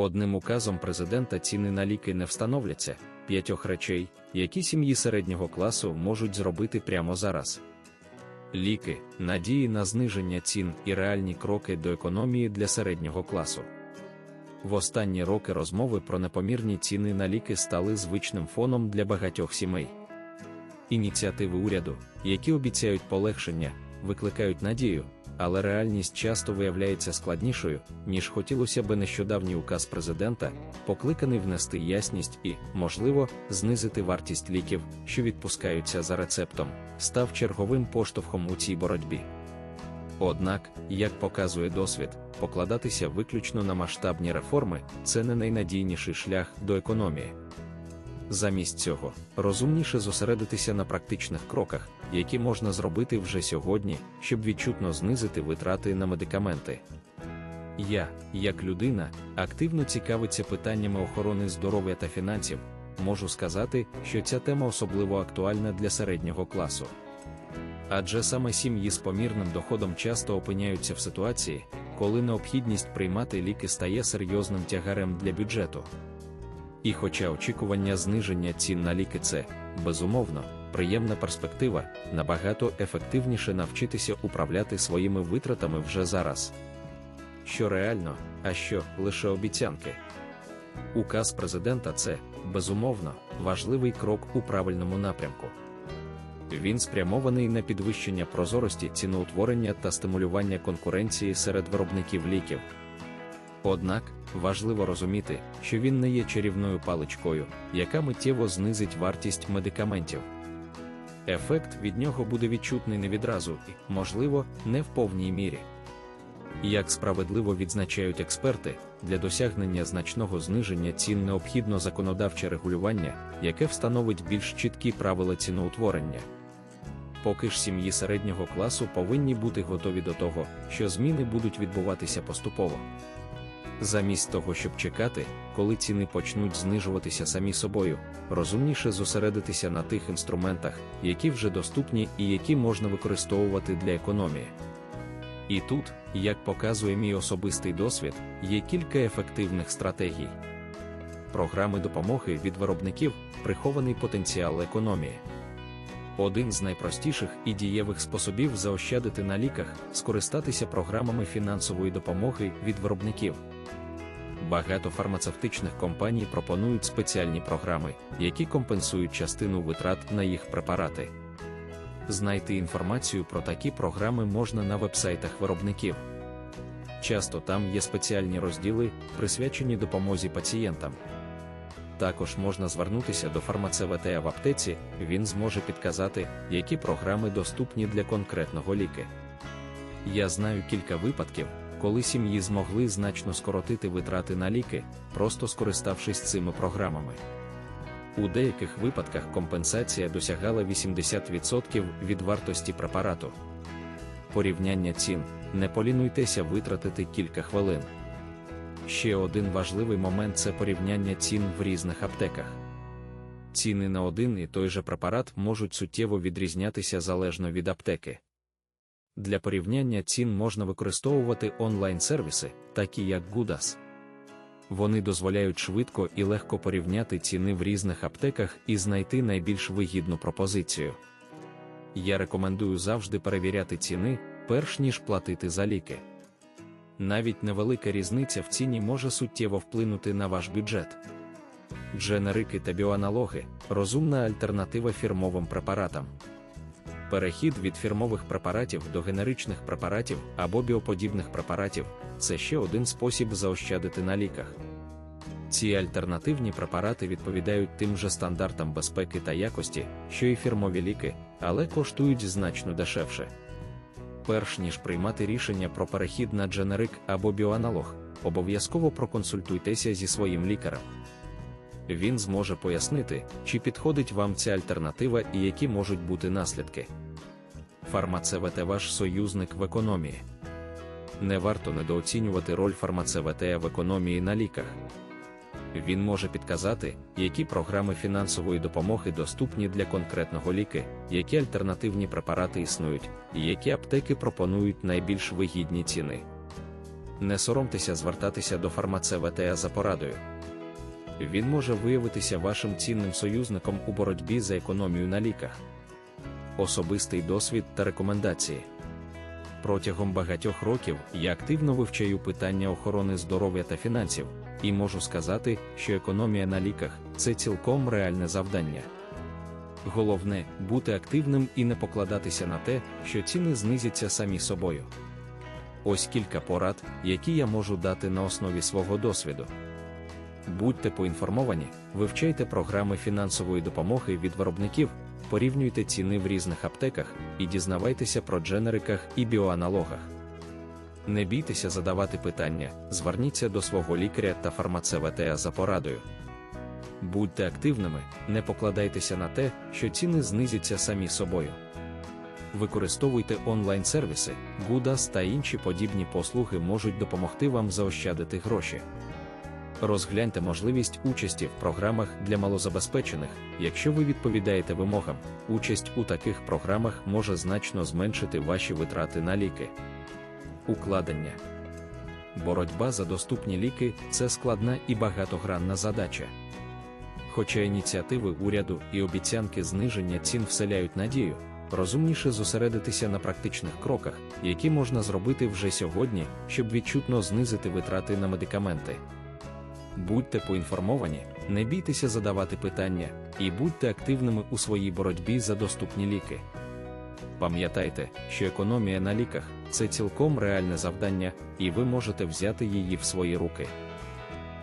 Одним указом президента ціни на ліки не встановляться п'ятьох речей, які сім'ї середнього класу можуть зробити прямо зараз. Ліки, надії на зниження цін і реальні кроки до економії для середнього класу. В останні роки розмови про непомірні ціни на ліки стали звичним фоном для багатьох сімей. Ініціативи уряду, які обіцяють полегшення, викликають надію, але реальність часто виявляється складнішою, ніж хотілося би нещодавній указ президента, покликаний внести ясність і, можливо, знизити вартість ліків, що відпускаються за рецептом, став черговим поштовхом у цій боротьбі. Однак, як показує досвід, покладатися виключно на масштабні реформи це не найнадійніший шлях до економії. Замість цього розумніше зосередитися на практичних кроках, які можна зробити вже сьогодні, щоб відчутно знизити витрати на медикаменти. Я, як людина, активно цікавиться питаннями охорони здоров'я та фінансів, можу сказати, що ця тема особливо актуальна для середнього класу. Адже саме сім'ї з помірним доходом часто опиняються в ситуації, коли необхідність приймати ліки стає серйозним тягарем для бюджету. І хоча очікування зниження цін на ліки це, безумовно, приємна перспектива, набагато ефективніше навчитися управляти своїми витратами вже зараз. Що реально, а що лише обіцянки. Указ президента це, безумовно, важливий крок у правильному напрямку. Він спрямований на підвищення прозорості ціноутворення та стимулювання конкуренції серед виробників ліків. Однак важливо розуміти, що він не є чарівною паличкою, яка миттєво знизить вартість медикаментів. Ефект від нього буде відчутний не відразу і, можливо, не в повній мірі. Як справедливо відзначають експерти, для досягнення значного зниження цін необхідно законодавче регулювання, яке встановить більш чіткі правила ціноутворення. Поки ж сім'ї середнього класу повинні бути готові до того, що зміни будуть відбуватися поступово. Замість того, щоб чекати, коли ціни почнуть знижуватися самі собою, розумніше зосередитися на тих інструментах, які вже доступні і які можна використовувати для економії. І тут, як показує мій особистий досвід, є кілька ефективних стратегій. Програми допомоги від виробників прихований потенціал економії. Один з найпростіших і дієвих способів заощадити на ліках скористатися програмами фінансової допомоги від виробників. Багато фармацевтичних компаній пропонують спеціальні програми, які компенсують частину витрат на їх препарати. Знайти інформацію про такі програми можна на вебсайтах виробників. Часто там є спеціальні розділи, присвячені допомозі пацієнтам. Також можна звернутися до фармацевта в аптеці, він зможе підказати, які програми доступні для конкретного ліки. Я знаю кілька випадків, коли сім'ї змогли значно скоротити витрати на ліки, просто скориставшись цими програмами. У деяких випадках компенсація досягала 80% від вартості препарату. Порівняння цін не полінуйтеся витратити кілька хвилин. Ще один важливий момент це порівняння цін в різних аптеках. Ціни на один і той же препарат можуть суттєво відрізнятися залежно від аптеки. Для порівняння цін можна використовувати онлайн-сервіси, такі як Gudas. Вони дозволяють швидко і легко порівняти ціни в різних аптеках і знайти найбільш вигідну пропозицію. Я рекомендую завжди перевіряти ціни, перш ніж платити за ліки. Навіть невелика різниця в ціні може суттєво вплинути на ваш бюджет. Дженерики та біоаналоги розумна альтернатива фірмовим препаратам. Перехід від фірмових препаратів до генеричних препаратів або біоподібних препаратів це ще один спосіб заощадити на ліках. Ці альтернативні препарати відповідають тим же стандартам безпеки та якості, що і фірмові ліки, але коштують значно дешевше. Перш ніж приймати рішення про перехід на дженерик або біоаналог, обов'язково проконсультуйтеся зі своїм лікарем. Він зможе пояснити, чи підходить вам ця альтернатива і які можуть бути наслідки. Фармацевт ваш союзник в економії. Не варто недооцінювати роль фармацевта в економії на ліках. Він може підказати, які програми фінансової допомоги доступні для конкретного ліки, які альтернативні препарати існують, і які аптеки пропонують найбільш вигідні ціни. не соромтеся звертатися до фармацевта за порадою. Він може виявитися вашим цінним союзником у боротьбі за економію на ліках. Особистий досвід та рекомендації. Протягом багатьох років я активно вивчаю питання охорони здоров'я та фінансів, і можу сказати, що економія на ліках це цілком реальне завдання. Головне бути активним і не покладатися на те, що ціни знизяться самі собою. Ось кілька порад, які я можу дати на основі свого досвіду. Будьте поінформовані, вивчайте програми фінансової допомоги від виробників, порівнюйте ціни в різних аптеках і дізнавайтеся про дженериках і біоаналогах. Не бійтеся задавати питання, зверніться до свого лікаря та фармацевта за порадою. Будьте активними, не покладайтеся на те, що ціни знизяться самі собою. Використовуйте онлайн-сервіси, Гудас та інші подібні послуги можуть допомогти вам заощадити гроші. Розгляньте можливість участі в програмах для малозабезпечених, якщо ви відповідаєте вимогам. Участь у таких програмах може значно зменшити ваші витрати на ліки. Укладення боротьба за доступні ліки це складна і багатогранна задача. Хоча ініціативи уряду і обіцянки зниження цін вселяють надію, розумніше зосередитися на практичних кроках, які можна зробити вже сьогодні, щоб відчутно знизити витрати на медикаменти. Будьте поінформовані, не бійтеся задавати питання і будьте активними у своїй боротьбі за доступні ліки. Пам'ятайте, що економія на ліках це цілком реальне завдання, і ви можете взяти її в свої руки.